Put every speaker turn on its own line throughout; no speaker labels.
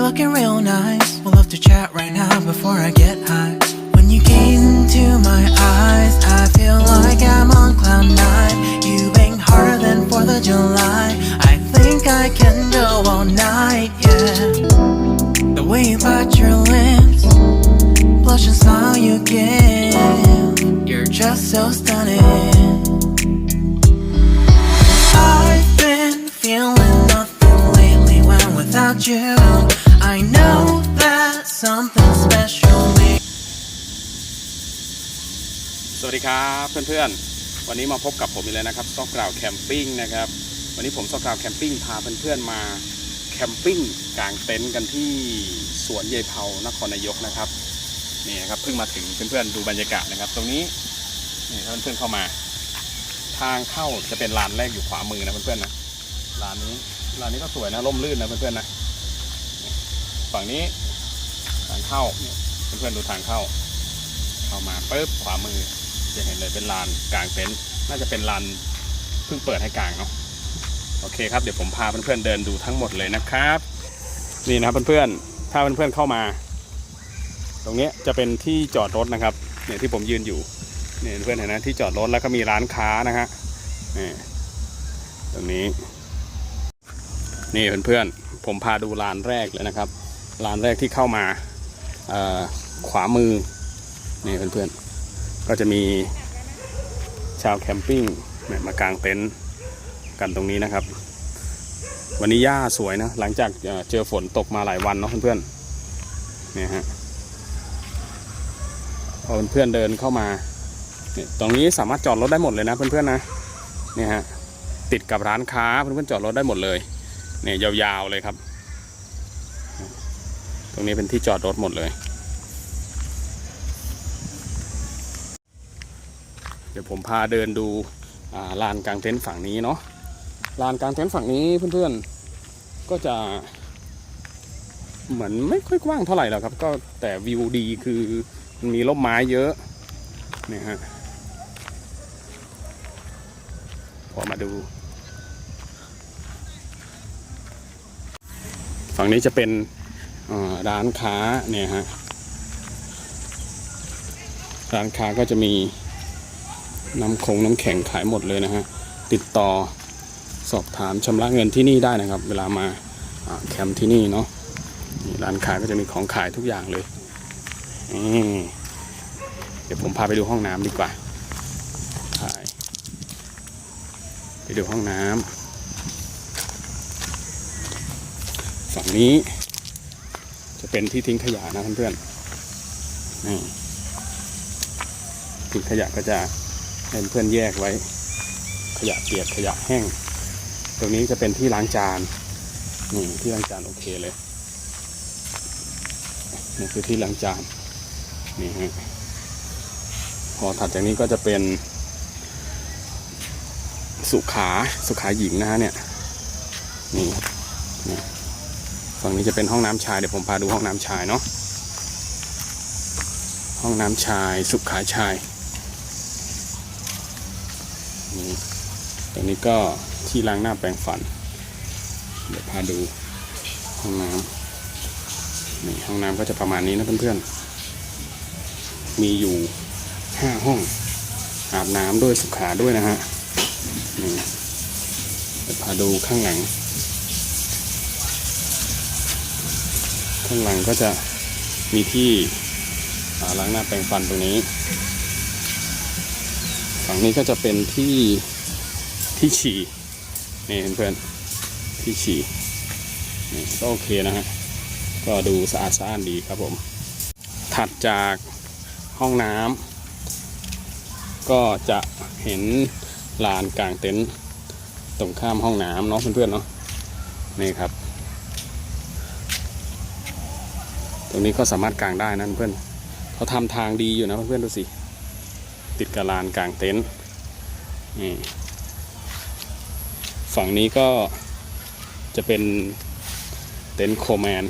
you're
looking real nice? We'll love to chat right now before I get high. When you gaze into my eyes, I feel like I'm on cloud nine. You bang harder than 4th of July. I think I can go all night, yeah. The way you bite your lips, blush and smile you give. You're just so stunning. I've been feeling nothing lately when without you.
ดีครับเพื่อนๆ วันนี้มาพบกับผมอีกแล้วนะครับซอกกราวแคมปิ้งนะครับ วันนี้ผมซอกกราวแคมปิ้งพาเพื่อนๆมาแคมปิ้งกลางเต็นท์กันที่สวนเยเผานครนายกนะครับนี่ครับเพิ่งมาถึงเพื่อนๆดูบรรยากาศนะครับ ตรงนี้นี่ถ้าเพื่อนๆเข้ามา ทางเข้าจะเป็นลานแรกอยู่ขวามือนะเพื่อนๆนะลานนี้ลานนี้ก็สวยนะร่มรื่นนะเพื่อนๆนะฝั่งนี้ทางเข้าเนี่ยเพื่อนๆดูทางเข้าเข้ามาปุ๊บขวามือ จะเห็นเลยเป็นลานกลางเต็นท์น่าจะเป็นลานเพิ่งเปิดให้กลางเนาะโอเคครับเดี๋ยวผมพาเพื่อนๆเดินดูทั้งหมดเลยนะครับ นี่นะครับเพื่อนๆถ้าเพื่อนๆเข้ามา ตรงนี้จะเป็นที่จอดรถนะครับเนี่ยที่ผมยืนอยู่เนี่ยเพื่อนเห็นนะที่จอดรถแล้วก็มีร้านค้านะฮะนี่ตรงนี้ นี่เพื่อนๆผมพาดูลานแรกเลยนะครับลานแรกที่เข้ามาขวามือนี่เพื่อนๆ ก็จะมีชาวแคมปิ้งมากางเต็นท์กันตรงนี้นะครับ วันนี้หญ้าสวยนะ หลังจากเจอฝนตกมาหลายวันเนาะเพื่อนๆเนี่ยฮะพอเพื่อนๆเดินเข้ามาเนี่ยตรงนี้สามารถจอดรถได้หมดเลยนะเพื่อนๆนะเนี่ยฮะติดกับร้านค้าเพื่อนๆจอดรถได้หมดเลยเนี่ยยาวๆเลยครับ ตรงนี้เป็นที่จอดรถหมดเลย เดี๋ยวผมพาเดินดูลานกลางเต็นท์ฝั่งนี้เนาะลานกลางเต็นท์ฝั่งนี้เพื่อนๆก็จะ เหมือนไม่ค่อยกว้างเท่าไหร่หรอกครับ ก็แต่วิวดีคือมันมีร่มไม้เยอะเนี่ยฮะพอมาดู ฝั่งนี้จะเป็นร้านค้าเนี่ยฮะร้านค้าก็จะมี น้ำคงน้ำแข็งขายหมดเลยนะฮะ ติดต่อสอบถามชำระเงินที่นี่ได้นะครับ เวลามาแคมป์ที่นี่เนาะร้านขายก็จะมีของขายทุกอย่างเลยเดี๋ยวผมพาไปดูห้องน้ำดีกว่าไปดูห้องน้ำฝั่งนี้ จะเป็นที่ทิ้งขยะนะเพื่อนๆนี่ทิ้งขยะก็จะ เพื่อนแยกไว้ ขยะเปียกขยะแห้ง ตรงนี้จะเป็นที่ล้างจานนี่ที่ล้างจานโอเคเลยนี่คือที่ล้างจานนี่ฮะพอถัดจากนี้ก็จะเป็นสุขาสุขาหญิงนะฮะเนี่ยนี่นี่ฝั่งนี้จะเป็นห้องน้ำชายเดี๋ยวผมพาดูห้องน้ำชายเนาะห้องน้ำชาย สุขาชาย ตรงนี้ก็ที่ล้างหน้าแปรงฟัน เดี๋ยวพาดูห้องน้ำนี่ห้องน้ำก็จะประมาณนี้นะเพื่อนๆ มีอยู่ห้าห้องอาบน้ำด้วยสุขาด้วยนะฮะนี่เดี๋ยวพาดูข้างหลัง ข้างหลังก็จะมีที่อาล้างหน้าแปรงฟันตรงนี้ ฝั่งนี้ก็จะเป็นที่ที่ฉี่นี่เพื่อนๆที่ฉี่นี่ก็โอเคนะฮะก็ดูสะอาดสะอ้านดีครับผม ถัดจากห้องน้ำก็จะเห็นลานกลางเต็นท์ตรงข้ามห้องน้ำเนาะเพื่อนๆเนาะนี่ครับ ตรงนี้ก็สามารถกางได้นะเพื่อนเขาทำทางดีอยู่นะเพื่อนๆดูสิ ติดกับลานกลางเต็นท์นี่ฝั่งนี้ก็จะเป็นเต็นท์โคแมน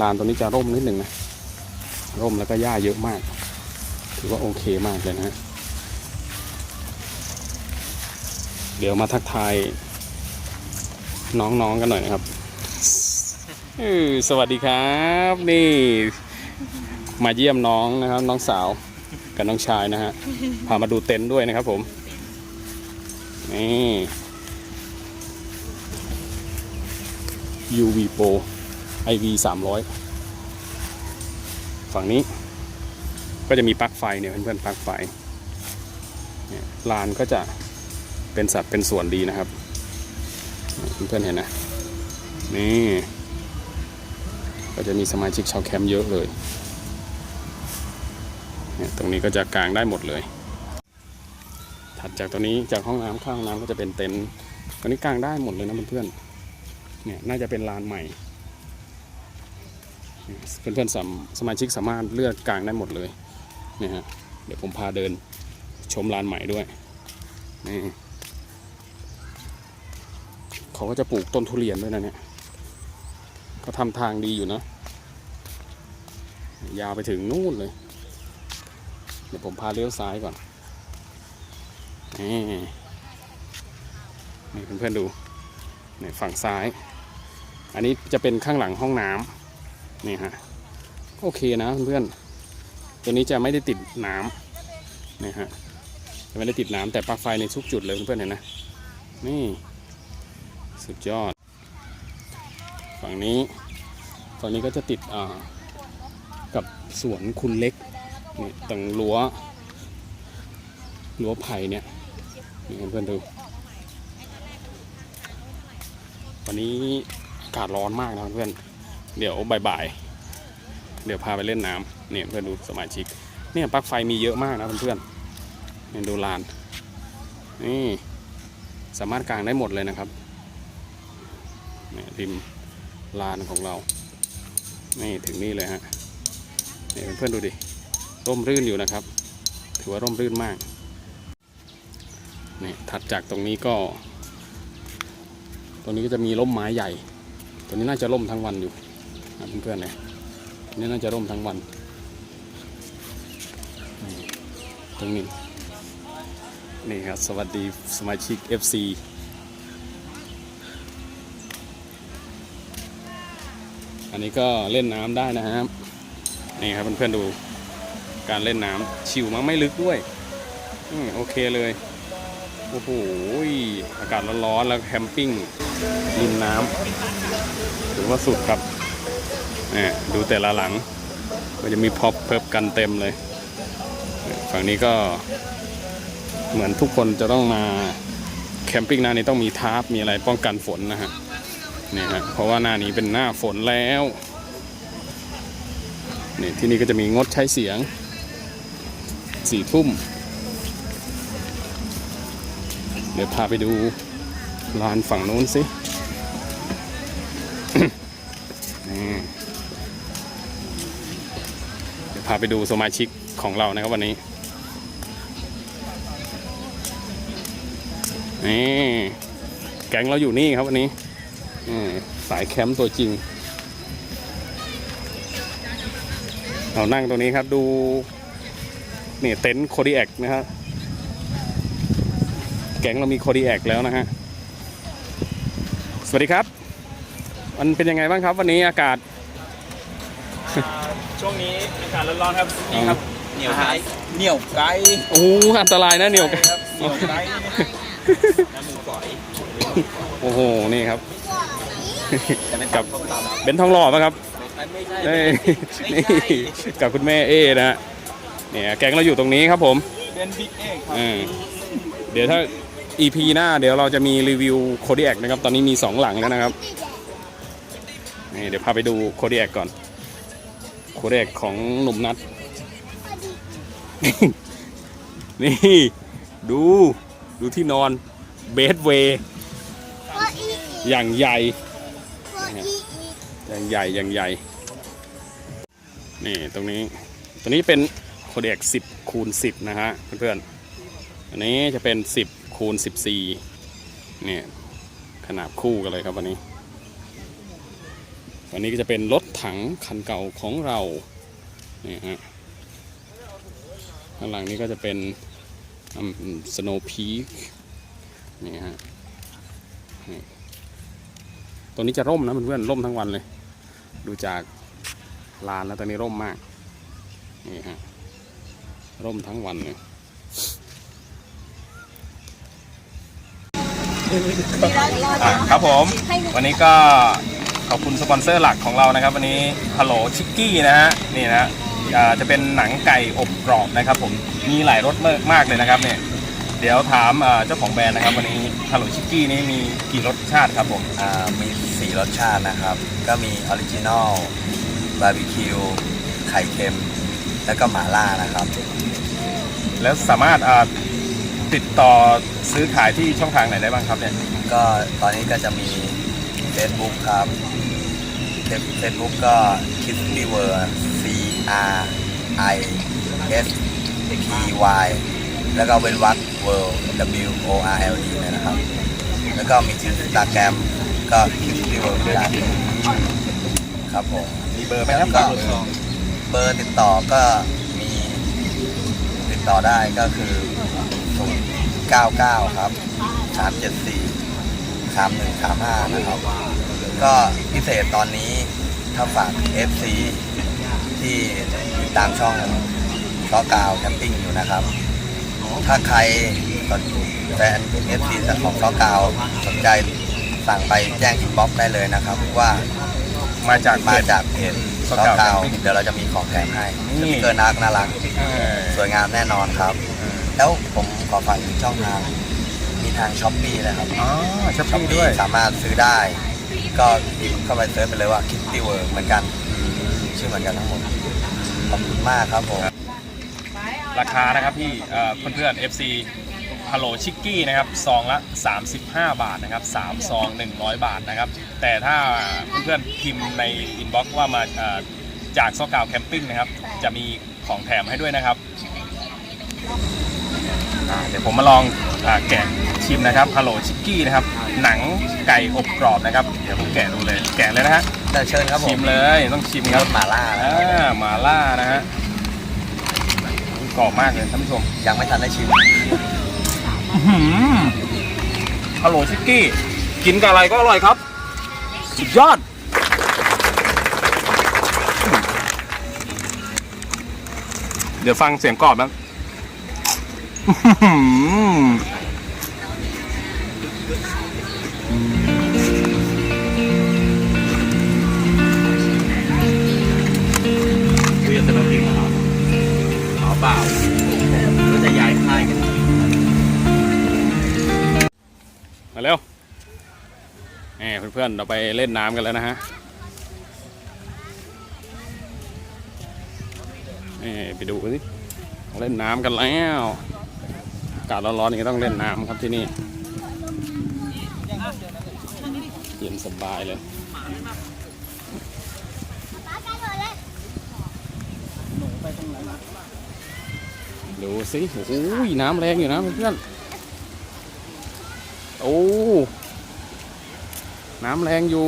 ลานตรงนี้จะร่มนิดหนึ่งนะ ร่มแล้วก็หญ้าเยอะมาก ถือว่าโอเคมากเลยนะ เดี๋ยวมาทักทายน้องๆกันหน่อยนะครับ สวัสดีครับ นี่ มาเยี่ยมน้องนะครับ น้องสาวกับน้องชายนะฮะพามาดูเต็นท์ด้วยนะครับ ผม นี่ UV Pro IV 300 ฝั่งนี้ ก็จะมีปลั๊กไฟเนี่ยเพื่อนๆปลั๊กไฟลานก็จะเป็นสัดเป็นส่วนดีนะครับ เพื่อนๆเห็นนะ นี่ ก็จะมีสมาชิกชาวแคมป์เยอะเลยเนี่ยตรงนี้ก็จะกางได้หมดเลย ถัดจากตรงนี้จากห้องน้ำข้างห้องน้ำก็จะเป็นเต็นท์ตรงนี้กางได้หมดเลยนะเพื่อนๆเนี่ยน่าจะเป็นลานใหม่เพื่อนๆสมสมาชิกสามารถเลือกกางได้หมดเลยเนี่ยฮะเดี๋ยวผมพาเดินชมลานใหม่ด้วยนี่เขาก็จะปลูกต้นทุเรียนด้วยนะเนี่ย เขาทำทางดีอยู่นะ ยาวไปถึงนู่นเลย เดี๋ยวผมพาเลี้ยวซ้ายก่อน นี่นี่เพื่อนๆดูนี่ฝั่งซ้าย อันนี้จะเป็นข้างหลังห้องน้ำนี่ฮะโอเคนะเพื่อนๆ ตัวนี้จะไม่ได้ติดน้ำนี่ฮะจะไม่ได้ติดน้ำแต่ปลั๊กไฟในทุกจุดเลยเพื่อนๆเห็นนะนี่สุดยอด ฝั่งนี้ฝั่งนี้ก็จะติดกับสวนคุณเล็กนี่ตรงรั้วรั้วไผ่เนี่ยนี่เพื่อนดูวันนี้อากาศร้อนมากนะเพื่อนเดี๋ยวบ่ายๆเดี๋ยวพาไปเล่นน้ำเนี่ยเพื่อนดูสมาชิกเนี่ยปลั๊กไฟมีเยอะมากนะเพื่อนๆเนี่ยดูลานนี่สามารถกางได้หมดเลยนะครับเนี่ยริม ลานของเรา นี่ถึงนี่เลยฮะเนี่เพื่อนๆดูดิ ร่มรื่นอยู่นะครับ ถือว่าร่มรื่นมาก นี่ถัดจากตรงนี้ก็ ตรงนี้ก็จะมีร่มไม้ใหญ่ ตัวนี้น่าจะร่มทั้งวันอยู่นเพื่อนๆเนี่ยนี่น่าจะร่มทั้งวัน ตรงนี้ นี่ครับ สวัสดีสมาชิก FC อันนี้ก็เล่นน้ำได้นะครับนี่ครับเพื่อนๆดูการเล่นน้ำชิวมากไม่ลึกด้วยอืมโอเคเลยโอ้โหอากาศร้อนๆแล้วแคมปิ้งริมน้ำถือว่าสุดครับนี่ดูแต่ละหลังก็จะมีพ็อปเพิบกันเต็มเลยเนี่ยฝั่งนี้ก็เหมือนทุกคนจะต้องมาแคมปิ้งหน้านี้ต้องมีทาร์ปมีอะไรป้องกันฝนนะฮะ นี่ฮะเพราะว่าหน้านี้เป็นหน้าฝนแล้วนี่ที่นี่ก็จะมีงดใช้เสียงสี่ทุ่ม เดี๋ยวพาไปดูลานฝั่งนู้นสิเดี๋ยวพาไปดูสมาชิกของเรานะครับวันนี้ นี่ แก๊งเราอยู่นี่ครับวันนี้ สายแคมป์ตัวจริง เรานั่งตรงนี้ครับดูนี่เต็นท์โคดีแอคนะครับแก๊งเรามีโคดีแอคแล้วนะฮะ สวัสดีครับ มันเป็นยังไงบ้างครับ วันนี้อากาศ
ช่วงนี้อากาศร้อนๆครับนี่ครับเหนียวไกเหนียวไก
โอ้โหอันตรายนะเหนียวกัน
ครับเหนียวไกน้ำหมูฝอย
โอ้โห นี่ครับ
แต่ไม่
กับ
ต้มตำ
เบนทองหล่อปะครับ
ไม่ใช่
นี่
ไม่
นี่
ใช่
กับคุณแม่เอนะฮะเนี่ยแก๊งเราอยู่ตรงนี้ครับผม
เป็นบิ๊กเอกครับ
อืมเดี๋ยวถ้า EP หน้า เดี๋ยวเราจะมีรีวิวโคดีแอคนะครับ ตอนนี้มี 2 หลังแล้วนะครับนี่เดี๋ยวพาไปดูโคดีแอคก่อนโคดีแอคของหนุ่มนัด นี่ ดูดูที่นอนเบสเวย์อย่างใหญ่ อย่างใหญ่อย่างใหญ่ นี่ตรงนี้ตรงนี้เป็นโคเด็ก10คูณ10นะฮะเพื่อนๆ อันนี้จะเป็น10คูณ14เนี่ยขนาบคู่กันเลยครับวันนี้ วันนี้ก็จะเป็นรถถังคันเก่าของเรานี่ฮะข้างหลังนี้ก็จะเป็นสโนว์พีคนี่ฮะนี่ ตัวนี้จะร่มนะเพื่อนๆร่มทั้งวันเลย ดูจากลานแล้วตอนนี้ร่มมากนี่ฮะร่มทั้งวันเลยอะครับผม วันนี้ก็ขอบคุณสปอนเซอร์หลักของเรานะครับ วันนี้ฮัลโหลชิกกี้นะฮะนี่นะฮะอ่าจะเป็นหนังไก่อบกรอบนะครับ ผมมีหลายรสมากเลยนะครับเนี่ยเดี๋ยวถามอ่าเจ้าของแบรนด์นะครับ วันนี้ฮัลโหลชิกกี้นี้มีกี่รสชาติครับผม
อ่ามี สี่รสชาตินะครับ ก็มีออริจินอลบาร์บีคิวไข่เค็ม แล้วก็หม่าล่านะครับ
แล้วสามารถอ่าติดต่อซื้อขายที่ช่องทางไหนได้บ้างครับเนี่ย
ก็ตอนนี้ก็จะมี Facebook ครับ Facebook ก็ Kitty World C R I S T Y แล้วก็เว้นวรรค World W O R L D เลยนะครับ แล้วก็มี Instagram ก็ Kitty World เหมือนกัน ครับผม
มีเบอร์ไหมครับ
เบอร์ติดต่อก็มีติดต่อได้ก็คือ099ครับ374 3135นะครับ ก็พิเศษตอนนี้ถ้าฝาก FC ที่ติดตามช่องล้อกาวแคมปิ้งอยู่นะครับ ถ้าใครแฟน FC ของล้อกาวสนใจ สั่งไปแจ้งอินบ็อกซ์ได้เลยนะครับ ว่า
มาจากเพ
มา
จ
จากเพจ
ล้
ล้
อ
อกา
ว
กาว
แคมปิ้ง
เดี๋ยวเราจะมีของแถมให้
นี่
สติกเกอร์น่ารักน่ารัก
เออ
สวยงามแน่นอนครับ แล้วผมขอฝากอีกช่องทางมีทางช้อปปี้นะครับ
อ๋อช้อป
ช้อป
ปี้
ปี้
ด้วย
สามารถซื้อได้ ก็พิมพ์เข้าไปเซิร์ชไปเลยว่า Kitty World เหมือนกัน ชื่อเหมือนกันทั้งหมดขอบคุณมากครับผม
ราคานะครับพี่เอ่อเพื่อนๆ FC ฮัลโหลชิกกี้นะครับซองละ 35 บาทนะครับ3ซอง 100 บาทนะครับแต่ถ้าเพื่อนๆพิมพ์ในอินบ็อกซ์ว่ามาเอ่อจากซอกาวแคมปิ้งนะครับจะมีของแถมให้ด้วยนะครับอ่าเดี๋ยวผมมาลองอาแกะชิมนะครับฮัลโหลชิกกี้นะครับหนังไก่อบกรอบนะครับเดี๋ยวผมแกะดูเลยแกะเลยนะฮะ
แต่เชิญครับผ
ชิ
ม
มเลยต้องชิมครับ
รสหม่าล่านะ
อ่าหมาล่านะฮะกรอบมากเลยท่านผู้ชม
ยังไม่ทันได้ชิม
ฮัลโหลชิกกี้ กินกับอะไรก็อร่อยครับ สุดยอด เดี๋ยวฟังเสียงกรอบนะอื้อหือม เพื่อนๆเราไปเล่นน้ำกันแล้วนะฮะนี่ไปดูสิเล่นน้ำกันแล้วอากาศร้อนๆอย่างนี้ต้องเล่นน้ำครับที่นี่เย็นสบายเลยดูสิโอ้โหน้ำแรงอยู่นะเพื่อนโอ้ น้ำแรงอยู่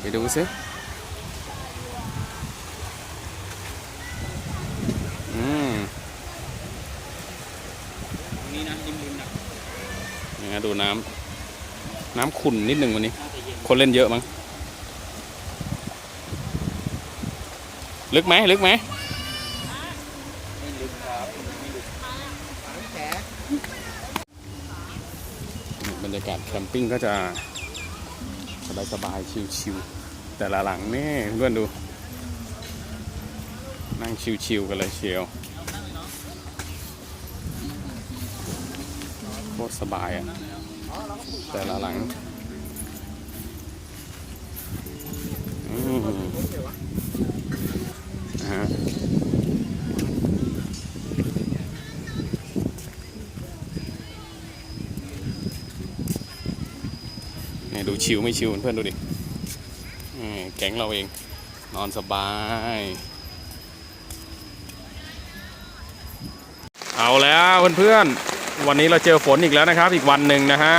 ไปดูสิอืมนี่นะริมริมนะนี่นะดูน้ำน้ำขุ่นนิดหนึ่งวันนี้ คนเล่นเยอะมั้ง ลึกไหมลึกไหม บรรยากาศแค มปิ้งก็จะสบายสบายๆชิวๆแต่ละหลังนี่เพื่อนดู นั่งชิวๆกันเลยเชียวโคตรสบายอะ แต่ละหลังอืมฮะ เนี่ย ดูชิวไม่ชิวเพื่อนดูดิแก๊งเราเอง นอนสบาย เอาแล้วเพื่อนๆ วันนี้เราเจอฝนอีกแล้วนะครับ อีกวันหนึ่งนะฮะ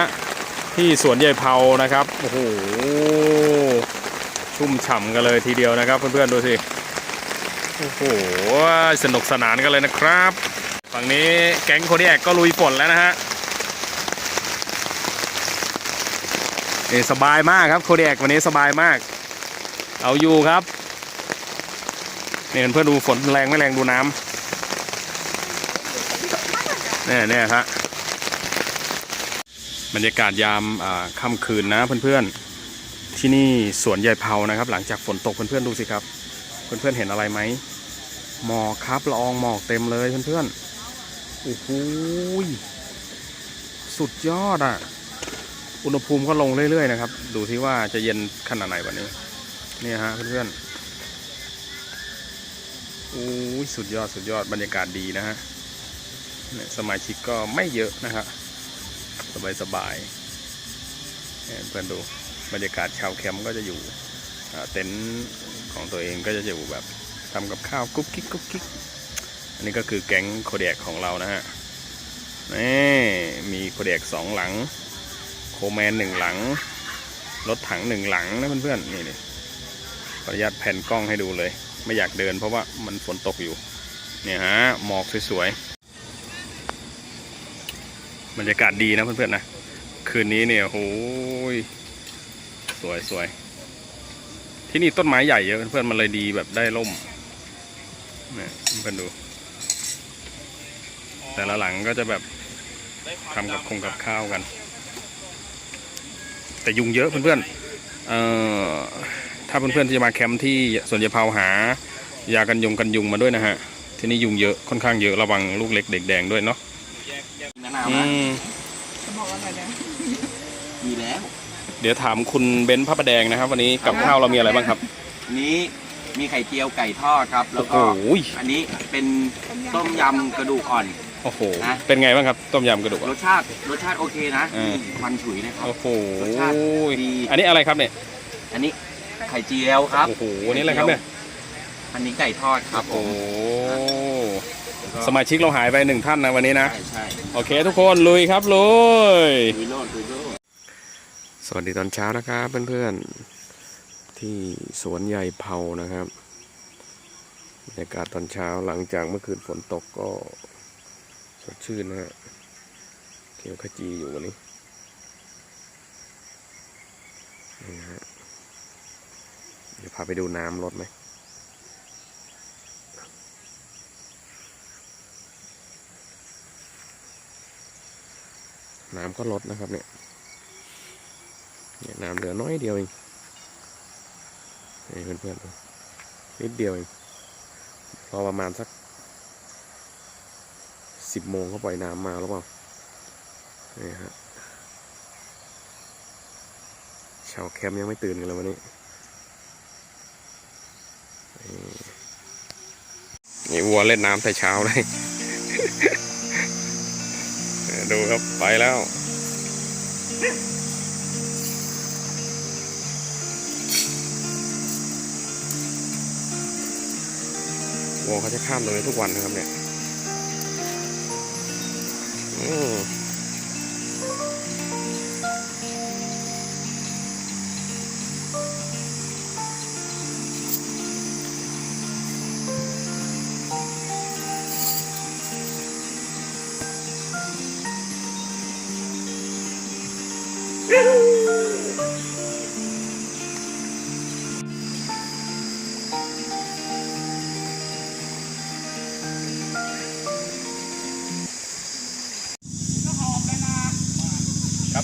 ที่สวนใหญ่เผานะครับ โอ้โห ชุ่มฉ่ำกันเลยทีเดียวนะครับ เพื่อนๆ ดูสิ โอ้โห สนุกสนานกันเลยนะครับ ฝั่งนี้แก๊งโคดีแอกก็ลุยฝนแล้วนะฮะ นี่สบายมากครับโคดีแอกวันนี้สบายมาก เอาอยู่ครับนี่เพื่อดูฝนแรงไม่แรงดูน้ำเนี่ยเนี่ยฮะบรรยากาศยามค่ำคืนนะเพื่อนๆ ที่นี่สวนใหญ่เผานะครับ หลังจากฝนตกเพื่อนๆดูสิครับ เพื่อนๆเห็นอะไรไหมหมอกครับละอองหมอกเต็มเลยเพื่อนๆโอ้โหสุดยอดอะ อุณหภูมิก็ลงเรื่อยๆนะครับ ดูที่ว่าจะเย็นขนาดไหนวันนี้เนี่ยฮะเพื่อนๆโอ้สุดยอดสุดยอดบรรยากาศดีนะฮะเนี่ยสมาชิกก็ไม่เยอะนะฮะสบายสบายๆเพื่อนดูบรรยากาศชาวแคมป์ก็จะอยู่เต็นท์ของตัวเองก็จะอยู่แบบทำกับข้าวกุ๊กกิ๊กกุ๊กกิ๊กอันนี้ก็คือแก๊งโคเดกของเรานะฮะนี่มีโคเดกสองหลัง แมนหนึ่งหลัง รถถังหนึ่งหลังนะเพื่อนๆนี่นี่ขออนุญาตแผ่นกล้องให้ดูเลย ไม่อยากเดินเพราะว่ามันฝนตกอยู่ เนี่ยฮะหมอกสวยๆบรรยากาศดีนะเพื่อนๆนะคืนนี้เนี่ยโอ้ยสวยสวยที่นี่ต้นไม้ใหญ่เยอะเพื่อนๆมันเลยดีแบบได้ร่มเนี่ยเพื่อนดู แต่ละหลังก็จะแบบทำกับคงกับข้าวกัน แต่ยุงเยอะเพื่อนๆเอ่อถ้าเพื่อนๆที่จะมาแคมป์ที่สวนยายเผาหายากันยุงกันยุงมาด้วยนะฮะที่นี่ยุงเยอะค่อนข้างเยอะระวังลูกเล็กเด็กแดงด้วยเนาะ
มะนาว
อื
นะ
ม
มีแล้ว
เดี๋ยวถามคุณเบนซ์พระประแดงนะครับ วันนี้กับข้าวเรามีอะไรบ้างครับ
อันนี้มีไข่เจียวไก่ทอดครับ แล้
โอ้
ว
โห
ก็อันนี้เป็นต้มยำกระดูกอ่อน
โอ้โห
นะ
เป็นไงบ้างครับ ต้มยำกระดูก
ร
อะ
สชาติรสชาติโอเคนะ
เออ
มันฉุยนะครับ
โอ้โห
รสชาติดี
อันนี้อะไรครับเนี่ย
อันนี้ไข่เจียวครับ
โอ้โห อันนี้อะไรครับเนี่ย
อันนี้ไก่ทอดครับผ
โอ้
ม
โห
แล้วก็
สมาชิกเราหายไปหนึ่งท่านนะวันนี้นะ
ใช่ใช่
โอเคทุกคนลุยครับลุย
ลุยโลดลุยโลด
สวัสดีตอนเช้านะครับเพื่อนๆที่สวนใหญ่เผานะครับบรรยากาศตอนเช้าหลังจากเมื่อคืนฝนตกก็ส ดชื่นนะฮะเขียวขจีอยู่วันนี้นี่นะฮะเดี๋ยวพาไปดูน้ำรถไหมน้ำก็ลดนะครับเนี่ยเนี่ยน้ำเหลือน้อยเดียวเองนี่เพื่อนๆนิดเดียวเองรอประมาณสัก สิบโมงเขาปล่อยน้ำมาแล้วเปล่านี่ฮะชาวแคมป์ยังไม่ตื่นกันเลยวันนี้นี่นี่วัวเล่นน้ำแต่เช้าเลย ดูครับไปแล้ววัวเขาจะข้ามตรงนี้ทุกวันนะครับเนี่ย อื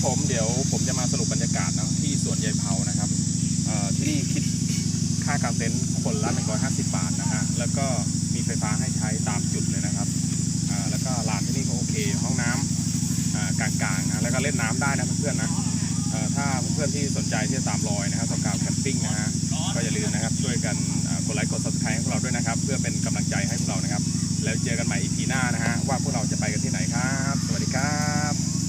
ผมเดี๋ยวผมจะมาสรุปบรรยากาศนะที่สวนยายเผานะครับที่นี่คิดค่ากางเต็นท์คนละ 150 บาทนะฮะแล้วก็มีไฟฟ้าให้ใช้ตามจุดเลยนะครับแล้วก็ลานที่นี่ก็โอเค ห้องน้ำกลางๆนะแล้วก็เล่นน้ำได้นะเพื่อนๆนะถ้าเพื่อนๆที่สนใจที่จะตามรอยนะครับสำหรับแคมปิ้งนะฮะก็อย่าลืมนะครับช่วยกันกดไลค์กดซับสไครต์ให้พวกเราด้วยนะครับ เพื่อเป็นกำลังใจให้พวกเรานะครับ แล้วเจอกันใหม่อีพีหน้านะฮะว่าพวกเราจะไปกันที่ไหนครับ สวัสดีครับ